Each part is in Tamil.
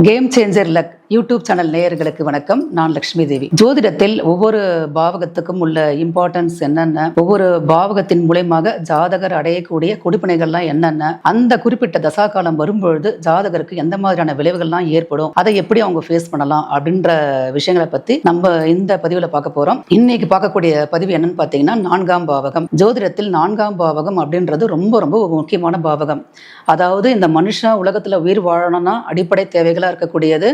Game changer luck YouTube channel நேயர்களுக்கு வணக்கம். நான் லக்ஷ்மி தேவி. ஜோதிடத்தில் ஒவ்வொரு பாவகத்துக்கும் உள்ள இம்பார்ட்டன்ஸ் என்னென்ன? ஒவ்வொரு பாவகத்தின் மூலயமாக ஜாதகர் அடையக்கூடிய கொடுப்பினைகள்லாம் என்னென்ன? அந்த குறிப்பிட்ட தசா காலம் வரும்பொழுது ஜாதகருக்கு எந்த மாதிரியான விளைவுகள்லாம் ஏற்படும்? அதை எப்படி அவங்க ஃபேஸ் பண்ணலாம்? அப்படின்ற விஷயங்களை பத்தி நம்ம இந்த பதிவுல பார்க்க போறோம். இன்னைக்கு பார்க்கக்கூடிய பதிவு என்னன்னு பார்த்தீங்கன்னா நான்காம் பாவகம். ஜோதிடத்தில் நான்காம் பாவகம் அப்படின்றது ரொம்ப ரொம்ப முக்கியமான பாவகம். அதாவது இந்த மனுஷன் உலகத்துல உயிர் வாழணும்னா அடிப்படை தேவைகளா இருக்கக்கூடியது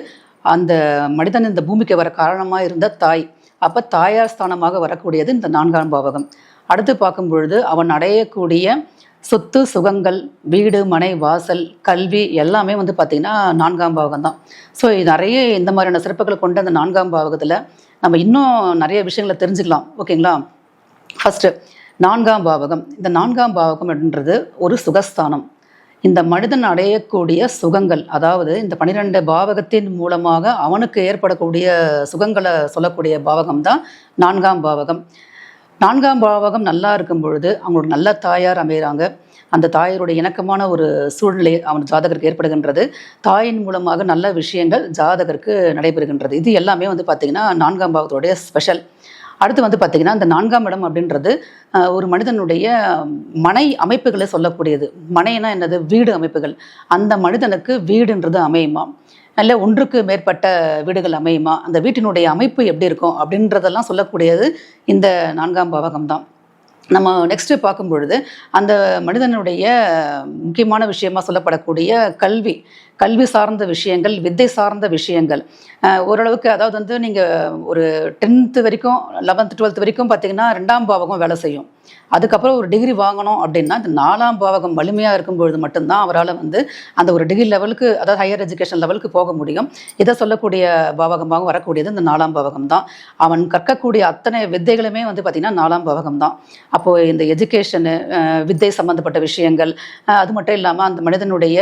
அந்த மனிதன் இந்த பூமிக்கு வர காரணமாக இருந்த தாய். அப்போ தாயார் ஸ்தானமாக வரக்கூடியது இந்த நான்காம் பாவகம். அடுத்து பார்க்கும் பொழுது அவன் அடையக்கூடிய சொத்து சுகங்கள் வீடு மனை வாசல் கல்வி எல்லாமே வந்து பார்த்திங்கன்னா நான்காம் பாவகம் தான் ஸோ நிறைய இந்த மாதிரியான சிறப்புகளை கொண்ட அந்த நான்காம் பாவகத்தில் நம்ம இன்னும் நிறைய விஷயங்களை தெரிஞ்சுக்கலாம். ஓகேங்களா? ஃபஸ்ட்டு நான்காம் பாவகம். இந்த நான்காம் பாவகம் அப்படின்றது ஒரு சுகஸ்தானம். இந்த மனிதன் அடையக்கூடிய சுகங்கள் அதாவது இந்த பன்னிரெண்டு பாவகத்தின் மூலமாக அவனுக்கு ஏற்படக்கூடிய சுகங்களை சொல்லக்கூடிய பாவகம் தான் நான்காம் பாவகம். நான்காம் பாவகம் நல்லா இருக்கும் பொழுது அவங்களோட நல்ல தாயார் அமைகிறாங்க அந்த தாயாருடைய இணக்கமான ஒரு சூழ்நிலை அவன் ஜாதகருக்கு ஏற்படுகின்றது. தாயின் மூலமாக நல்ல விஷயங்கள் ஜாதகருக்கு நடைபெறுகின்றது. இது எல்லாமே வந்து பார்த்திங்கன்னா நான்காம் பாவத்தோடைய ஸ்பெஷல் அடுத்து வந்து பார்த்திங்கன்னா இந்த நான்காம் இடம் அப்படின்றது ஒரு மனிதனுடைய மனை அமைப்புகளை சொல்லக்கூடியது. மனைனா என்னது? வீடு அமைப்புகள். அந்த மனிதனுக்கு வீடுன்றது அமையுமா? நல்ல ஒன்றுக்கு மேற்பட்ட வீடுகள் அமையுமா? அந்த வீட்டினுடைய அமைப்பு எப்படி இருக்கும் அப்படின்றதெல்லாம் சொல்லக்கூடியது இந்த நான்காம் பாவகம் தான். நம்ம நெக்ஸ்ட்டு பார்க்கும் பொழுது அந்த மனிதனுடைய முக்கியமான விஷயமா சொல்லப்படக்கூடிய கல்வி. கல்வி சார்ந்த விஷயங்கள் வித்தை சார்ந்த விஷயங்கள். ஓரளவுக்கு அதாவது வந்து நீங்கள் ஒரு டென்த்து வரைக்கும் லெவன்த்து டுவெல்த் வரைக்கும் பார்த்தீங்கன்னா ரெண்டாம் பாவகம் வேலை செய்யும். அதுக்கப்புறம் ஒரு டிகிரி வாங்கணும் அப்படின்னா இந்த நாலாம் பாவகம் வலிமையாக இருக்கும் பொழுது மட்டும்தான் அவரால் வந்து அந்த ஒரு டிகிரி லெவலுக்கு அதாவது ஹையர் எஜுகேஷன் லெவலுக்கு போக முடியும். இதை சொல்லக்கூடிய பாவகமாக வரக்கூடியது இந்த நாலாம் பாவகம் தான். அவன் கற்கக்கூடிய அத்தனை வித்தைகளுமே வந்து பார்த்திங்கன்னா நாலாம் பாவகம் தான். அப்போது இந்த எஜுகேஷனு வித்தை சம்மந்தப்பட்ட விஷயங்கள் அது மட்டும் இல்லாமல் அந்த மனிதனுடைய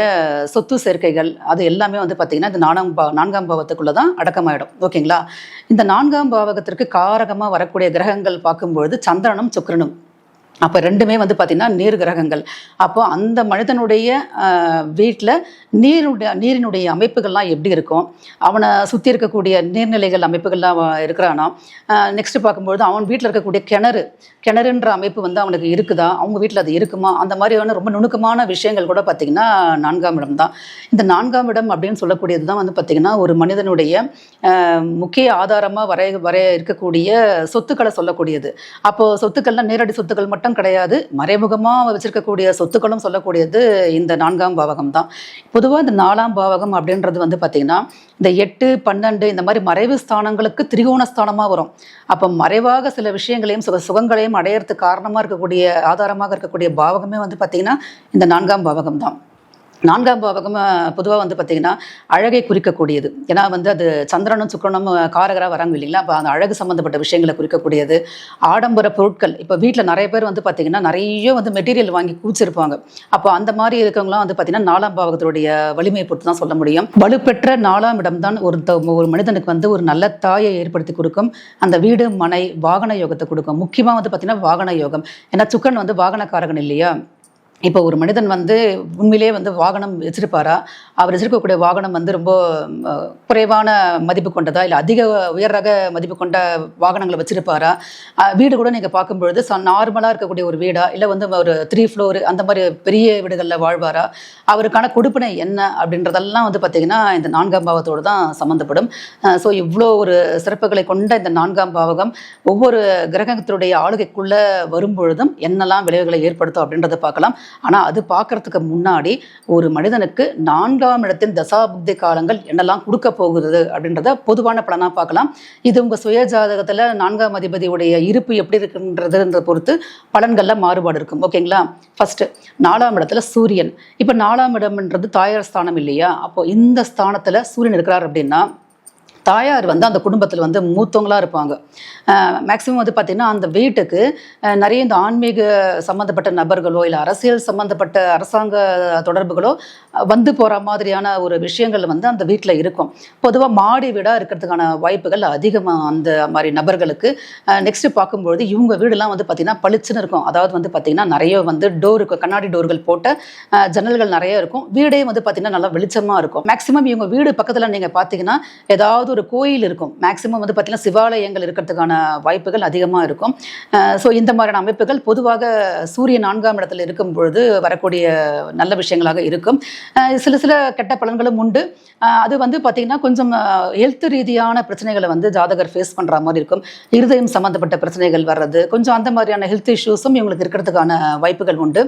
சொத்து சேர்க்கைகள் அது எல்லாமே வந்து பார்த்திங்கன்னா இந்த நான்காம் பா நான்காம் பாவத்துக்குள்ளே தான் அடக்கமாயிடும். ஓகேங்களா? இந்த நான்காம் பாவகத்திற்கு காரகமாக வரக்கூடிய கிரகங்கள் பார்க்கும்பொழுது சந்திரனும் சுக்கிரனும். அப்போ ரெண்டுமே வந்து பார்த்திங்கன்னா நீர் கிரகங்கள். அப்போ அந்த மனிதனுடைய வீட்டில் நீருடைய நீரினுடைய அமைப்புகள்லாம் எப்படி இருக்கும்? அவனை சுற்றி இருக்கக்கூடிய நீர்நிலைகள் அமைப்புகள்லாம் இருக்கிறானா? நெக்ஸ்ட் பார்க்கும்பொழுது அவன் வீட்டில் இருக்கக்கூடிய கிணறு கிணறுன்ற அமைப்பு வந்து அவனுக்கு இருக்குதா? அவங்க வீட்டில் அது இருக்குமா? அந்த மாதிரியான ரொம்ப நுணுக்கமான விஷயங்கள் கூட பார்த்திங்கன்னா நான்காம் இடம் தான். இந்த நான்காம் இடம் அப்படின்னு சொல்லக்கூடியது தான் வந்து பார்த்திங்கன்னா ஒரு மனிதனுடைய முக்கிய ஆதாரமாக வரைய வரைய இருக்கக்கூடிய சொத்துக்களை சொல்லக்கூடியது. அப்போது சொத்துக்கள்லாம் நேரடி சொத்துக்கள் மட்டும் கிடையாது. மறைமுகமாக வச்சிருக்கக்கூடிய சொத்துக்களும் சொல்லக்கூடியது இந்த நான்காம் பாவகம் தான் பொதுவாக இந்த நாலாம் பாவகம் அப்படின்றது வந்து பார்த்திங்கன்னா இந்த எட்டு பன்னெண்டு இந்த மாதிரி மறைவு ஸ்தானங்களுக்கு திரிகோண ஸ்தானமாக வரும். அப்போ மறைவாக சில விஷயங்களையும் சுக சுகங்களையும் அடையறதுக்கு காரணமாக இருக்கக்கூடிய ஆதாரமாக இருக்கக்கூடிய பாவகமே வந்து பார்த்திங்கன்னா இந்த நான்காம் பாவகம் தான் நான்காம் பாவகம் பொதுவாக வந்து பார்த்திங்கன்னா அழகை குறிக்கக்கூடியது. ஏன்னா வந்து அது சந்திரனும் சுக்கரனும் காரகராக வராங்க இல்லைங்களா? அப்போ அந்த அழகு சம்மந்தப்பட்ட விஷயங்களை குறிக்கக்கூடியது. ஆடம்பர பொருட்கள். இப்போ வீட்டில் நிறைய பேர் வந்து பார்த்திங்கன்னா நிறைய வந்து மெட்டீரியல் வாங்கி கூச்சிருப்பாங்க அப்போ அந்த மாதிரி இருக்கவங்களாம் வந்து பார்த்திங்கன்னா நாலாம் பாவகத்தினுடைய வலிமையை பொறுத்து தான் சொல்ல முடியும். வலுப்பெற்ற நாலாம் இடம்தான் ஒரு ஒரு மனிதனுக்கு வந்து ஒரு நல்ல தாயை ஏற்படுத்தி கொடுக்கும். அந்த வீடு மனை வாகன யோகத்தை கொடுக்கும். முக்கியமாக வந்து பார்த்திங்கன்னா வாகன யோகம். ஏன்னா சுக்கரன் வந்து வாகனக்காரகன் இல்லையா? இப்போ ஒரு மனிதன் வந்து உண்மையிலேயே வந்து வாகனம் வச்சிருப்பாரா அவர் வச்சிருக்கக்கூடிய வாகனம் வந்து ரொம்ப குறைவான மதிப்பு கொண்டதா? இல்லை அதிக உயர் ரக மதிப்பு கொண்ட வாகனங்களை வச்சிருப்பாரா? வீடு கூட நீங்கள் பார்க்கும்பொழுது நார்மலாக இருக்கக்கூடிய ஒரு வீடா? இல்லை வந்து ஒரு த்ரீ ஃப்ளோர் அந்த மாதிரி பெரிய வீடுகளில் வாழ்வாரா? அவருக்கான கொடுப்பினை என்ன? அப்படின்றதெல்லாம் வந்து பார்த்திங்கன்னா இந்த நான்காம் பாவத்தோடு தான் சம்மந்தப்படும் ஸோ இவ்வளோ ஒரு சிறப்புகளை கொண்ட இந்த நான்காம் பாவகம் ஒவ்வொரு கிரகத்தினுடைய ஆளுகைக்குள்ளே வரும்பொழுதும் என்னெல்லாம் விளைவுகளை ஏற்படுத்தும் அப்படின்றத பார்க்கலாம். ஆனால் அது பார்க்கறதுக்கு முன்னாடி ஒரு மனிதனுக்கு நான்காம் இடத்தின் தசாபுக்தி காலங்கள் என்னெல்லாம் கொடுக்க போகுது அப்படின்றத பொதுவான பலனாக பார்க்கலாம். இது உங்கள் சுய ஜாதகத்தில் நான்காம் அதிபதியுடைய இருப்பு எப்படி இருக்குன்றதுன்றதை பொறுத்து பலன்களில் மாறுபாடு இருக்கும். ஓகேங்களா? ஃபஸ்ட்டு நாலாம் இடத்துல சூரியன். இப்போ நாலாம் இடம்ன்றது தாயார் ஸ்தானம் இல்லையா? அப்போ இந்த ஸ்தானத்தில் சூரியன் இருக்கிறார் அப்படின்னா தாயார் வந்து அந்த குடும்பத்தில் வந்து மூத்தவங்களாக இருப்பாங்க. மேக்சிமம் வந்து பார்த்திங்கன்னா அந்த வீட்டுக்கு நிறைய இந்த ஆன்மீக சம்மந்தப்பட்ட நபர்களோ இல்லை அரசியல் சம்மந்தப்பட்ட அரசாங்க தொடர்புகளோ வந்து போகிற மாதிரியான ஒரு விஷயங்கள் வந்து அந்த வீட்டில் இருக்கும். பொதுவாக மாடி வீடாக இருக்கிறதுக்கான வாய்ப்புகள் அதிகமாக அந்த மாதிரி நபர்களுக்கு. நெக்ஸ்ட்டு பார்க்கும்பொழுது இவங்க வீடெல்லாம் வந்து பார்த்திங்கன்னா பளிச்சுன்னு இருக்கும். அதாவது வந்து பார்த்திங்கன்னா நிறைய வந்து டோர் இருக்கும் கண்ணாடி டோர்கள் போட்ட ஜன்னல்கள் நிறைய இருக்கும். வீடே வந்து பார்த்திங்கன்னா நல்லா வெளிச்சமாக இருக்கும். மேக்ஸிமம் இவங்க வீடு பக்கத்தில் நீங்கள் பார்த்தீங்கன்னா ஏதாவது ஒரு கோயில் இருக்கும். மேக்ஸிமம் வந்து பார்த்திங்கன்னா சிவாலயங்கள் இருக்கிறதுக்கான வாய்ப்புகள் அதிகமாக இருக்கும். ஸோ இந்த மாதிரியான அமைப்புகள் பொதுவாக சூரிய நான்காம் இடத்துல இருக்கும் பொழுது வரக்கூடிய நல்ல விஷயங்களாக இருக்கும். சில சில கெட்ட பலன்களும் உண்டு. அது வந்து பார்த்திங்கன்னா கொஞ்சம் ஹெல்த் ரீதியான பிரச்சனைகளை வந்து ஜாதகர் ஃபேஸ் பண்ணுற மாதிரி இருக்கும். இருதயம் சம்மந்தப்பட்ட பிரச்சனைகள் வர்றது கொஞ்சம் அந்த மாதிரியான ஹெல்த் இஷ்யூஸும் இவங்களுக்கு இருக்கிறதுக்கான வாய்ப்புகள் உண்டு.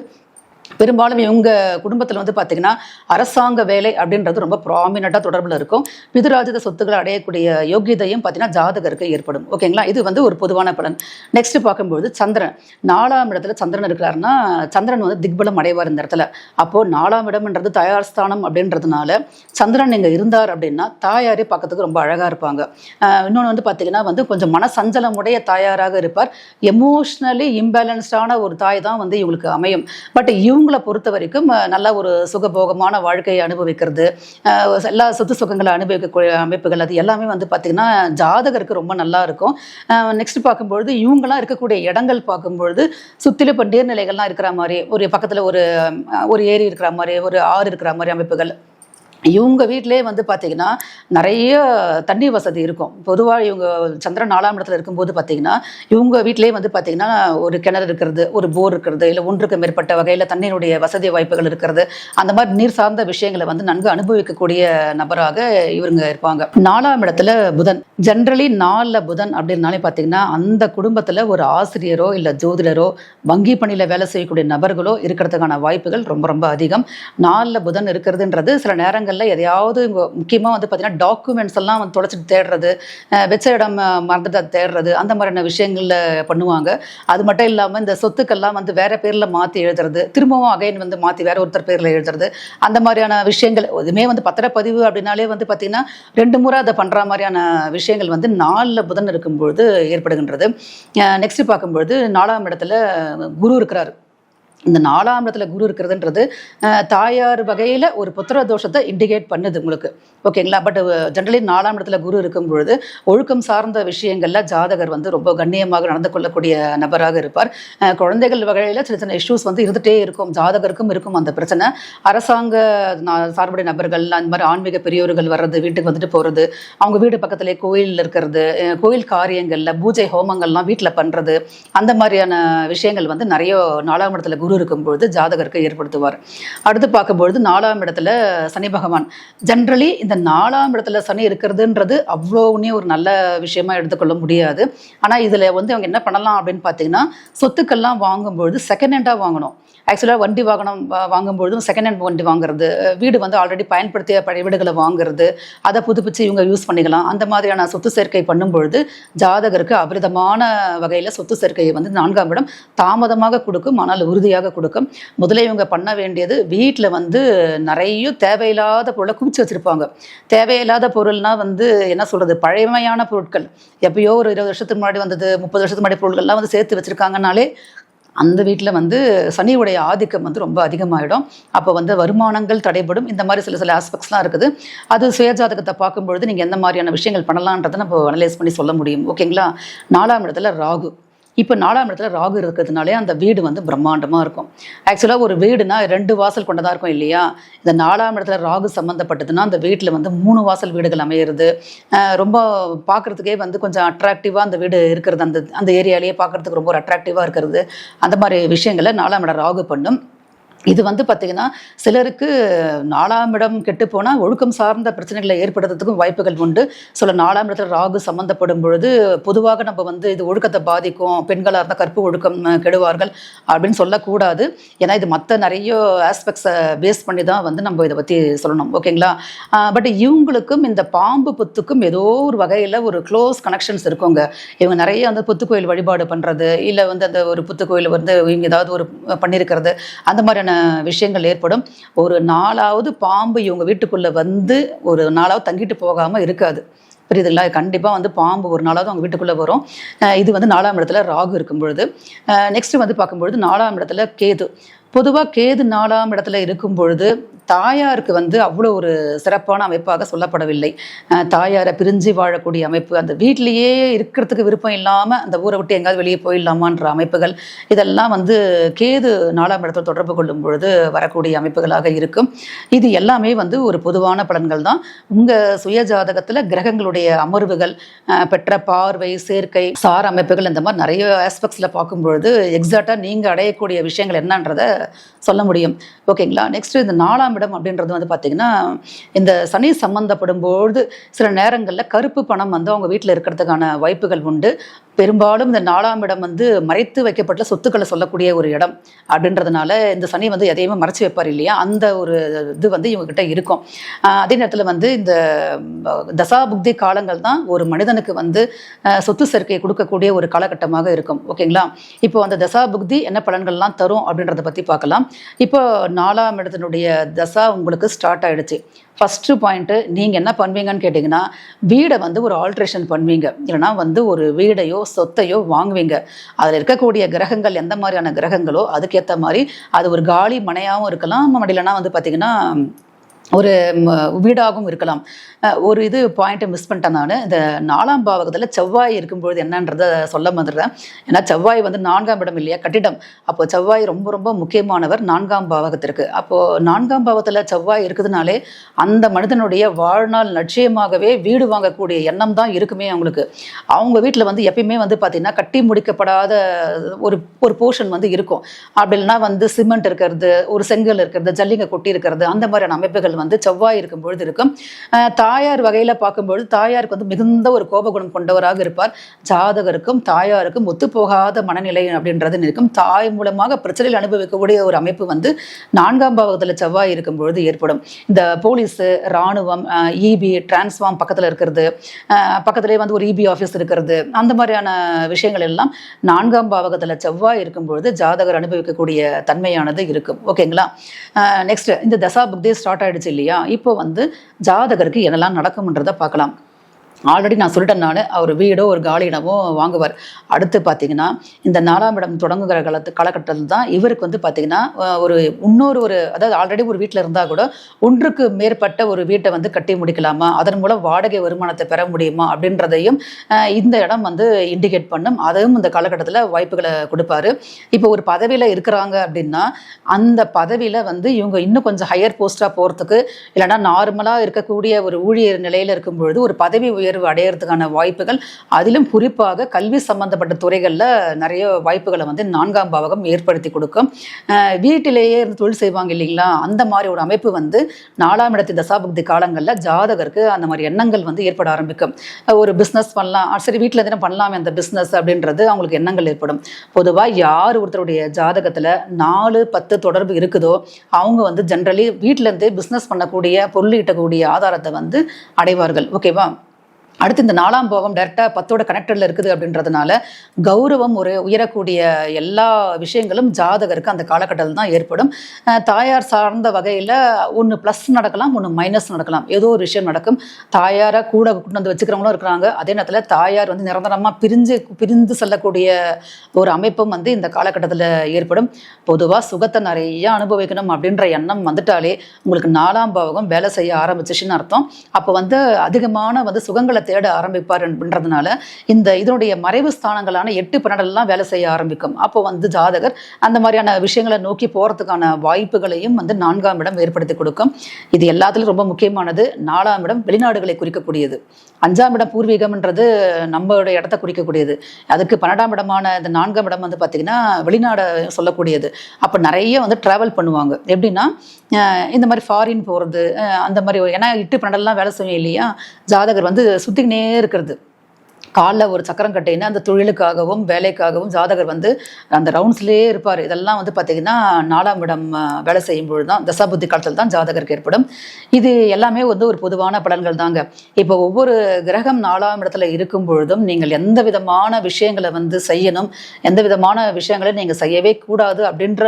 பெரும்பாலும் இவங்க குடும்பத்தில் வந்து பார்த்திங்கன்னா அரசாங்க வேலை அப்படின்றது ரொம்ப ப்ராமினெண்ட்டாக தொடர்பில் இருக்கும். பிதுராஜித சொத்துக்களை அடையக்கூடிய யோகியதையும் பார்த்தீங்கன்னா ஜாதகருக்கு ஏற்படும். ஓகேங்களா இது வந்து ஒரு பொதுவான பலன். நெக்ஸ்ட் பார்க்கும்போது சந்திரன். நாலாம் இடத்துல சந்திரன் இருக்கிறாருன்னா சந்திரன் வந்து திக்பலம் அடைவார் இந்த இடத்துல. அப்போது நாலாம் இடம்ன்றது தயார் ஸ்தானம் அப்படின்றதுனால சந்திரன் இங்கே இருந்தார் அப்படின்னா தாயாரே பார்க்கறதுக்கு ரொம்ப அழகாக இருப்பாங்க. இன்னொன்று வந்து பார்த்திங்கன்னா வந்து கொஞ்சம் மனசஞ்சலமுடைய தாயாராக இருப்பார். எமோஷ்னலி இம்பேலன்ஸ்டான ஒரு தாய் தான் வந்து இவங்களுக்கு அமையும். பட் இவங்க இவங்கள பொறுத்த வரைக்கும் நல்ல ஒரு சுகபோகமான வாழ்க்கையை அனுபவிக்கிறது. எல்லா சொத்து சுகங்களை அனுபவிக்கக்கூடிய அமைப்புகள் அது எல்லாமே வந்து பார்த்திங்கன்னா ஜாதகருக்கு ரொம்ப நல்லா இருக்கும். நெக்ஸ்ட் பார்க்கும்பொழுது இவங்களாம் இருக்கக்கூடிய இடங்கள் பார்க்கும்பொழுது சுற்றிலும் இப்போ நீர்நிலைகள்லாம் இருக்கிற மாதிரி ஒரு பக்கத்தில் ஒரு ஒரு ஏரி இருக்கிற மாதிரி ஒரு ஆறு இருக்கிற மாதிரி அமைப்புகள். இவங்க வீட்டிலே வந்து பார்த்தீங்கன்னா நிறைய தண்ணி வசதி இருக்கும். பொதுவாக இவங்க சந்திரன் நாலாம் இடத்துல இருக்கும்போது பார்த்தீங்கன்னா இவங்க வீட்டிலே வந்து பார்த்தீங்கன்னா ஒரு கிணறு இருக்கிறது ஒரு போர் இருக்கிறது இல்லை ஒன்றுக்கு மேற்பட்ட வகையில் தண்ணீருடைய வசதி வாய்ப்புகள் இருக்கிறது. அந்த மாதிரி நீர் சார்ந்த விஷயங்களை வந்து நன்கு அனுபவிக்கக்கூடிய நபராக இவங்க இருப்பாங்க. நாலாம் இடத்துல புதன். ஜென்ரலி நாலில் புதன் அப்படின்னாலே பார்த்தீங்கன்னா அந்த குடும்பத்தில் ஒரு ஆசிரியரோ இல்லை ஜோதிடரோ வங்கி பணியில் வேலை செய்யக்கூடிய நபர்களோ இருக்கிறதுக்கான வாய்ப்புகள் ரொம்ப ரொம்ப அதிகம். நாலில் புதன் இருக்கிறதுன்றது சில நேரங்கள் நேரங்களில் எதையாவது முக்கியமாக வந்து பார்த்தீங்கன்னா டாக்குமெண்ட்ஸ் எல்லாம் வந்து தொலைச்சிட்டு தேடுறது வெச்ச இடம் மறந்துட்டு தேடுறது அந்த மாதிரியான விஷயங்களில் பண்ணுவாங்க. அது மட்டும் இல்லாமல் இந்த சொத்துக்கள்லாம் வந்து வேற பேரில் மாற்றி எழுதுறது திரும்பவும் அகைன் வந்து மாற்றி வேற ஒருத்தர் பேரில் எழுதுறது அந்த மாதிரியான விஷயங்கள் எதுவுமே வந்து பத்திரப்பதிவு அப்படின்னாலே வந்து பார்த்தீங்கன்னா ரெண்டு முறை அதை பண்ணுற மாதிரியான விஷயங்கள் வந்து நாலில் புதன் இருக்கும்பொழுது ஏற்படுகின்றது. நெக்ஸ்ட் பார்க்கும்பொழுது நாலாம் இடத்துல குரு இருக்கிறாரு. இந்த நாலாம் இடத்துல குரு இருக்கிறதுன்றது தாயார் வகையில் ஒரு புத்திர தோஷத்தை இண்டிகேட் பண்ணுது உங்களுக்கு. ஓகேங்களா? பட் ஜென்ரலி நாலாம் இடத்துல குரு இருக்கும் பொழுது ஒழுக்கம் சார்ந்த விஷயங்களில் ஜாதகர் வந்து ரொம்ப கண்ணியமாக நடந்து கொள்ளக்கூடிய நபராக இருப்பார். குழந்தைகள் வகையில் சின்ன சின்ன இஷ்யூஸ் வந்து இருந்துகிட்டே இருக்கும். ஜாதகருக்கும் இருக்கும் அந்த பிரச்சனை. அரசாங்க சார்புடைய நபர்கள் அந்த மாதிரி ஆன்மீக பெரியோர்கள் வர்றது வீட்டுக்கு வந்துட்டு போகிறது அவங்க வீடு பக்கத்திலே கோயில் இருக்கிறது கோயில் காரியங்களில் பூஜை ஹோமங்கள்லாம் வீட்டில் பண்ணுறது அந்த மாதிரியான விஷயங்கள் வந்து நிறைய நாலாம் இடத்துல குரு இருக்கும்பொழுது ஜாதகருக்கு ஏற்படுத்துவார். அடுத்து பார்க்கும்பொழுது நாலாம் இடத்துல சனி பகவான். ஜென்ரலி இந்த நாலாம் இடத்துல சனி இருக்கிறதுன்றது அவ்வளோனே ஒரு நல்ல விஷயமா எடுத்துக்கொள்ள முடியாது. ஆனால் இதில் வந்து அவங்க என்ன பண்ணலாம் அப்படின்னு பார்த்தீங்கன்னா சொத்துக்கள்லாம் வாங்கும்பொழுது செகண்ட் ஹேண்டாக வாங்கணும். ஆக்சுவலாக வண்டி வாகனம் வாங்கும்பொழுதும் செகண்ட் ஹேண்ட் வண்டி வாங்குறது வீடு வந்து ஆல்ரெடி பயன்படுத்திய பழைய வீடுகளை வாங்குறது அதை புதுப்பிச்சு இவங்க யூஸ் பண்ணிக்கலாம். அந்த மாதிரியான சொத்து சேர்க்கை பண்ணும்பொழுது ஜாதகருக்கு அபரிதமான வகையில் சொத்து சேர்க்கையை வந்து நான்காம் இடம் தாமதமாக கொடுக்கும். ஆனால் உறுதியாக கொடுக்கும். முதல்ல இவங்க பண்ண வேண்டியது வீட்டில் வந்து நிறைய தேவையில்லாத பொருளை குவிச்சு வச்சுருப்பாங்க. தேவையில்லாத பொருள்னால் வந்து என்ன சொல்கிறது பழமையான பொருட்கள். எப்பயோ ஒரு இருபது வருஷத்துக்கு முன்னாடி வந்தது முப்பது வருஷத்துக்கு முன்னாடி பொருட்கள்லாம் வந்து சேர்த்து வச்சுருக்காங்கனாலே அந்த வீட்டில் வந்து சனியுடைய ஆதிக்கம் வந்து ரொம்ப அதிகமாகிடும் அப்போ வந்து வருமானங்கள் தடைபடும். இந்த மாதிரி சில சில ஆஸ்பெக்ட்ஸ்லாம் இருக்குது. அது சுயஜாதகத்தை பார்க்கும்பொழுது நீங்கள் எந்த மாதிரியான விஷயங்கள் பண்ணலான்றதை நம்ம அனலைஸ் பண்ணி சொல்ல முடியும். ஓகேங்களா? நாலாம் இடத்துல ராகு. இப்போ நாலாம் இடத்துல ராகு இருக்கிறதுனாலே அந்த வீடு வந்து பிரம்மாண்டமாக இருக்கும். ஆக்சுவலாக ஒரு வீடுனா ரெண்டு வாசல் கொண்டதாக இருக்கும் இல்லையா? இந்த நாலாம் இடத்துல ராகு சம்மந்தப்பட்டதுன்னா அந்த வீட்டில் வந்து மூணு வாசல் வீடுகள் அமையிறது. ரொம்ப பார்க்குறதுக்கே வந்து கொஞ்சம் அட்ராக்டிவாக அந்த வீடு இருக்கிறது. அந்த அந்த ஏரியாலேயே பார்க்குறதுக்கு ரொம்ப ஒரு அட்ராக்டிவாக இருக்கிறது. அந்த மாதிரி விஷயங்களை நாலாம் இடம் ராகு பண்ணும். இது வந்து பார்த்திங்கன்னா சிலருக்கு நாலாம் இடம் கெட்டு போனால் ஒழுக்கம் சார்ந்த பிரச்சனைகளை ஏற்படுறதுக்கும் வாய்ப்புகள் உண்டு. சில நாலாம் இடத்துல ராகு சம்மந்தப்படும் பொழுது பொதுவாக நம்ம வந்து இது ஒழுக்கத்தை பாதிக்கும் பெண்களாக இருந்தால் கற்பு ஒழுக்கம் கெடுவார்கள் அப்படின்னு சொல்லக்கூடாது. ஏன்னா இது மற்ற நிறைய ஆஸ்பெக்ட்ஸை பேஸ் பண்ணி தான் வந்து நம்ம இதை பற்றி சொல்லணும். ஓகேங்களா? பட் இவங்களுக்கும் இந்த பாம்பு புத்துக்கும் ஏதோ ஒரு வகையில் ஒரு க்ளோஸ் கனெக்ஷன்ஸ் இருக்குங்க. இவங்க நிறைய அந்த புத்து கோயில் வழிபாடு பண்ணுறது இல்லை வந்து அந்த ஒரு புத்துக்கோயில் வந்து இவங்க ஏதாவது ஒரு பண்ணியிருக்கிறது அந்த மாதிரியான விஷயங்கள் ஏற்படும். ஒரு நாளாவது பாம்பு இவங்க வீட்டுக்குள்ளே வந்து ஒரு நாளாவது தங்கிட்டு போகாமல் இருக்காது. புரியுதுங்களா? கண்டிப்பாக வந்து பாம்பு ஒரு நாளாவது அவங்க வீட்டுக்குள்ளே வரும். இது வந்து நாலாம் இடத்துல ராகு இருக்கும் பொழுது. நெக்ஸ்ட் வந்து பார்க்கும்பொழுது நாலாம் இடத்துல கேது. பொதுவாக கேது நாலாம் இடத்துல இருக்கும் பொழுது தாயாருக்கு வந்து அவ்வளோ ஒரு சிறப்பான அமைப்பாக சொல்லப்படவில்லை. தாயாரை பிரிஞ்சு வாழக்கூடிய அமைப்பு அந்த வீட்டிலேயே இருக்கிறதுக்கு விருப்பம் இல்லாமல் அந்த ஊரை விட்டு எங்கேயாவது வெளியே போயிடலாமான்ற அமைப்புகள் இதெல்லாம் வந்து கேது நாலாம் இடத்தில் தொடர்பு கொள்ளும் பொழுது வரக்கூடிய அமைப்புகளாக இருக்கும். இது எல்லாமே வந்து ஒரு பொதுவான பலன்கள் தான். உங்கள் சுய ஜாதகத்தில் கிரகங்களுடைய அமர்வுகள் பெற்ற பார்வை சேர்க்கை சார் அமைப்புகள் இந்த மாதிரி நிறைய ஆஸ்பெக்ட்ஸில் பார்க்கும்பொழுது எக்ஸாக்டாக நீங்கள் அடையக்கூடிய விஷயங்கள் என்னன்றதை சொல்ல முடியும். ஓகேங்களா? நெக்ஸ்ட் இந்த நாலாம் இடம் அப்படின்றது வந்து பார்த்தீங்கன்னா இந்த சனி சம்பந்தப்படும் பொழுது சில நேரங்களில் கருப்பு பணம் வந்து அவங்க வீட்டில் இருக்கிறதுக்கான வாய்ப்புகள் உண்டு. பெரும்பாலும் இந்த நாலாம் இடம் வந்து மறைத்து வைக்கப்பட்ட சொத்துக்களை சொல்லக்கூடிய ஒரு இடம் அப்படின்றதுனால இந்த சனி வந்து எதையுமே மறைச்சு வைப்பார் இல்லையா? அந்த ஒரு இது வந்து இவங்ககிட்ட இருக்கும். அதே நேரத்தில் வந்து இந்த தசாபுக்தி காலங்கள் தான் ஒரு மனிதனுக்கு வந்து சொத்து சேர்க்கையை கொடுக்கக்கூடிய ஒரு காலகட்டமாக இருக்கும். ஓகேங்களா? இப்போ அந்த தசாபுக்தி என்ன பலன்கள்லாம் தரும் அப்படின்றத பற்றி பார்க்கலாம். இப்போ நாலாம் இடத்தினுடைய தசா உங்களுக்கு ஸ்டார்ட் ஆயிடுச்சு. ஃபஸ்ட்டு பாயிண்ட்டு நீங்கள் என்ன பண்ணுவீங்கன்னு கேட்டிங்கன்னா வீடை வந்து ஒரு ஆல்ட்ரேஷன் பண்ணுவீங்க. இல்லைனா வந்து ஒரு வீடையோ சொத்தையோ வாங்குவீங்க. அதில் இருக்கக்கூடிய கிரகங்கள் எந்த மாதிரியான கிரகங்களோ அதுக்கேற்ற மாதிரி அது ஒரு காலி மனையாகவும் இருக்கலாம். இல்லைனா வந்து பார்த்திங்கன்னா ஒரு வீடாகவும் இருக்கலாம். ஒரு இது பாயிண்ட்டை மிஸ் பண்ணிட்டேன் நான். இந்த நாலாம் பாவகத்தில் செவ்வாய் இருக்கும்பொழுது என்னன்றதை சொல்ல வந்துடுறேன் ஏன்னா செவ்வாய் வந்து நான்காம் இடம் இல்லையா? கட்டிடம். அப்போ செவ்வாய் ரொம்ப ரொம்ப முக்கியமானவர் நான்காம் பாவகத்திற்கு. அப்போது நான்காம் பாவத்தில் செவ்வாய் இருக்குதுனாலே அந்த மனிதனுடைய வாழ்நாள் லட்சியமாகவே வீடு வாங்கக்கூடிய எண்ணம் தான் இருக்குமே அவங்களுக்கு. அவங்க வீட்டில் வந்து எப்பயுமே வந்து பார்த்திங்கன்னா கட்டி முடிக்கப்படாத ஒரு ஒரு போர்ஷன் வந்து இருக்கும். அப்படி இல்லைன்னா வந்து சிமெண்ட் இருக்கிறது ஒரு செங்கல் இருக்கிறது ஜல்லிங்க கொட்டி இருக்கிறது அந்த மாதிரியான அமைப்புகள் வந்து செவ்வாய் இருக்கும் பொழுது இருக்கும். தாயார் வகையில் பார்க்கும்பொழுது தாயாருக்கு வந்து மிகுந்த ஒரு கோபகுணம் கொண்டவராக இருப்பார். ஜாதகருக்கும் தாயாருக்கும் ஒத்துப்போகாத மனநிலை அப்படின்றது இருக்கும். தாய் மூலமாக பிரச்சனையில் அனுபவிக்கக்கூடிய ஒரு அமைப்பு வந்து நான்காம் பாவகத்தில் செவ்வாய் இருக்கும் பொழுது ஏற்படும். இந்த போலீஸு இராணுவம் இபி டிரான்ஸ்ஃபார்ம் பக்கத்தில் இருக்கிறது அஹ் பக்கத்துலேயே வந்து ஒரு இபி ஆஃபீஸ் இருக்கிறது அந்த மாதிரியான விஷயங்கள் எல்லாம் நான்காம் பாவகத்தில் செவ்வாய் இருக்கும் பொழுது ஜாதகர் அனுபவிக்கக்கூடிய தன்மையானது இருக்கும். ஓகேங்களா? நெக்ஸ்ட் இந்த தசா புக்தே ஸ்டார்ட் ஆயிடுச்சு. இல்லையா? இப்போ வந்து ஜாதகருக்கு என்னெல்லாம் நடக்கும்ன்றதை பார்க்கலாம். ஆல்ரெடி நான் சொல்லிட்டேன் நான் அவர் வீடோ ஒரு காலி இடமோ வாங்குவார். அடுத்து பார்த்தீங்கன்னா இந்த நாலாம் இடம் தொடங்குகிற காலத்து காலகட்டத்தில் தான் இவருக்கு வந்து பார்த்தீங்கன்னா ஒரு இன்னொரு ஒரு அதாவது ஆல்ரெடி ஒரு வீட்டில் இருந்தால் கூட ஒன்றுக்கு மேற்பட்ட ஒரு வீட்டை வந்து கட்டி முடிக்கலாமா? அதன் மூலம் வாடகை வருமானத்தை பெற முடியுமா? அப்படின்றதையும் இந்த இடம் வந்து இண்டிகேட் பண்ணும். அதுவும் இந்த காலகட்டத்தில் வாய்ப்புகளை கொடுப்பாரு. இப்போ ஒரு பதவியில் இருக்கிறாங்க அப்படின்னா அந்த பதவியில் வந்து இவங்க இன்னும் கொஞ்சம் ஹையர் போஸ்ட்டாக போகிறதுக்கு இல்லைன்னா நார்மலாக இருக்கக்கூடிய ஒரு ஊழியர் நிலையில் இருக்கும் பொழுது ஒரு பதவி உயர் தேர்வு அடையிறதுக்கான வாய்ப்புகள். அதிலும் குறிப்பாக கல்வி சம்பந்தப்பட்ட துறைகளில் நிறைய வாய்ப்புகளை வந்து நான்காம் பாவகம் ஏற்படுத்தி கொடுக்கும். வீட்டிலேயே இருந்து தொழில் செய்வாங்க இல்லைங்களா? அந்த மாதிரி ஒரு அமைப்பு வந்து நாலாம் இடத்து தசாபக்தி காலங்களில் ஜாதகருக்கு அந்த மாதிரி எண்ணங்கள் வந்து ஏற்பட ஆரம்பிக்கும். ஒரு பிஸ்னஸ் பண்ணலாம். சரி வீட்டில் தினம் பண்ணலாமே அந்த பிஸ்னஸ் அப்படின்றது அவங்களுக்கு எண்ணங்கள் ஏற்படும். பொதுவாக யார் ஒருத்தருடைய ஜாதகத்தில் நாலு பத்து தொடர்பு இருக்குதோ அவங்க வந்து ஜென்ரலி வீட்டிலேருந்தே பிஸ்னஸ் பண்ணக்கூடிய பொருள் ஈட்டக்கூடிய ஆதாரத்தை வந்து அடைவார்கள். ஓகேவா அடுத்து இந்த நாலாம் பாவம் டேரெக்டாக பத்தோட கனெக்டடில் இருக்குது அப்படின்றதுனால கௌரவம் ஒரு உயரக்கூடிய எல்லா விஷயங்களும் ஜாதகருக்கு அந்த காலகட்டத்தில் தான் ஏற்படும். தாயார் சார்ந்த வகையில் ஒன்று ப்ளஸ் நடக்கலாம் ஒன்று மைனஸ் நடக்கலாம். ஏதோ ஒரு விஷயம் நடக்கும். தாயாரை கூட கொண்டு வந்து வச்சுக்கிறவங்களும் இருக்கிறாங்க. அதே நேரத்தில் தாயார் வந்து நிரந்தரமாக பிரிஞ்சு பிரிந்து செல்லக்கூடிய ஒரு அமைப்பும் வந்து இந்த காலகட்டத்தில் ஏற்படும். பொதுவாக சுகத்தை நிறைய அனுபவிக்கணும் அப்படின்ற எண்ணம் வந்துட்டாலே உங்களுக்கு நாலாம் பாவகம் வேலை செய்ய ஆரம்பிச்சிச்சுன்னு அர்த்தம். அப்போ வந்து அதிகமான வந்து சுகங்களை தேட ஆரம்பிப்பார் அப்படின்றதுனால இந்த இதனுடைய மறைவு ஸ்தானங்களான எட்டு பன்னெண்டெல்லாம் வேலை செய்ய ஆரம்பிக்கும். அப்போ வந்து ஜாதகர் அந்த மாதிரியான விஷயங்களை நோக்கி போகிறதுக்கான வாய்ப்புகளையும் வந்து நான்காம் இடம் ஏற்படுத்தி கொடுக்கும். இது எல்லாத்துலையும் ரொம்ப முக்கியமானது. நாலாம் இடம் வெளிநாடுகளை குறிக்கக்கூடியது. அஞ்சாம் இடம் பூர்வீகம்ன்றது நம்மளுடைய இடத்த குறிக்கக்கூடியது. அதுக்கு பன்னெண்டாம் இடமான இந்த நான்காம் இடம் வந்து பார்த்திங்கன்னா வெளிநாடை சொல்லக்கூடியது. அப்போ நிறைய வந்து ட்ராவல் பண்ணுவாங்க. எப்படின்னா இந்த மாதிரி ஃபாரின் போகிறது அந்த மாதிரி ஏன்னா இட்டு பன்னெண்டெல்லாம் வேலை செய்யும் இல்லையா? ஜாதகர் வந்து சுற்றிக்கினே இருக்கிறது. காலில் ஒரு சக்கரம் கட்டினா அந்த தொழிலுக்காகவும் வேலைக்காகவும் ஜாதகர் வந்து அந்த ரவுண்ட்ஸ்லேயே இருப்பார். இதெல்லாம் வந்து பார்த்திங்கன்னா நாலாம் இடம் வேலை செய்யும் பொழுது தான் தசாபுத்தி காலத்தில் தான் ஜாதகருக்கு ஏற்படும். இது எல்லாமே வந்து ஒரு பொதுவான பலன்கள் தாங்க. இப்போ ஒவ்வொரு கிரகம் நாலாம் இடத்துல இருக்கும் பொழுதும் நீங்கள் எந்த விதமான விஷயங்களை வந்து செய்யணும் எந்த விதமான விஷயங்களை நீங்கள் செய்யவே கூடாது அப்படின்ற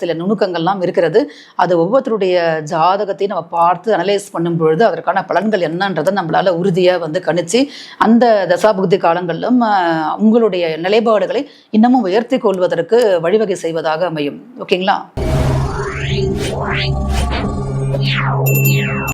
சில நுணுக்கங்கள்லாம் இருக்கிறது. அது ஒவ்வொருத்தருடைய ஜாதகத்தையும் நம்ம பார்த்து அனலைஸ் பண்ணும் பொழுது அதற்கான பலன்கள் என்னன்றதை நம்மளால் உறுதியாக வந்து கணிச்சு அந்த தசாபுக்தி காலங்களிலும் உங்களுடைய நிலைப்பாடுகளை இன்னமும் உயர்த்தி கொள்வதற்கு வழிவகை செய்வதாக அமையும். ஓகேங்களா?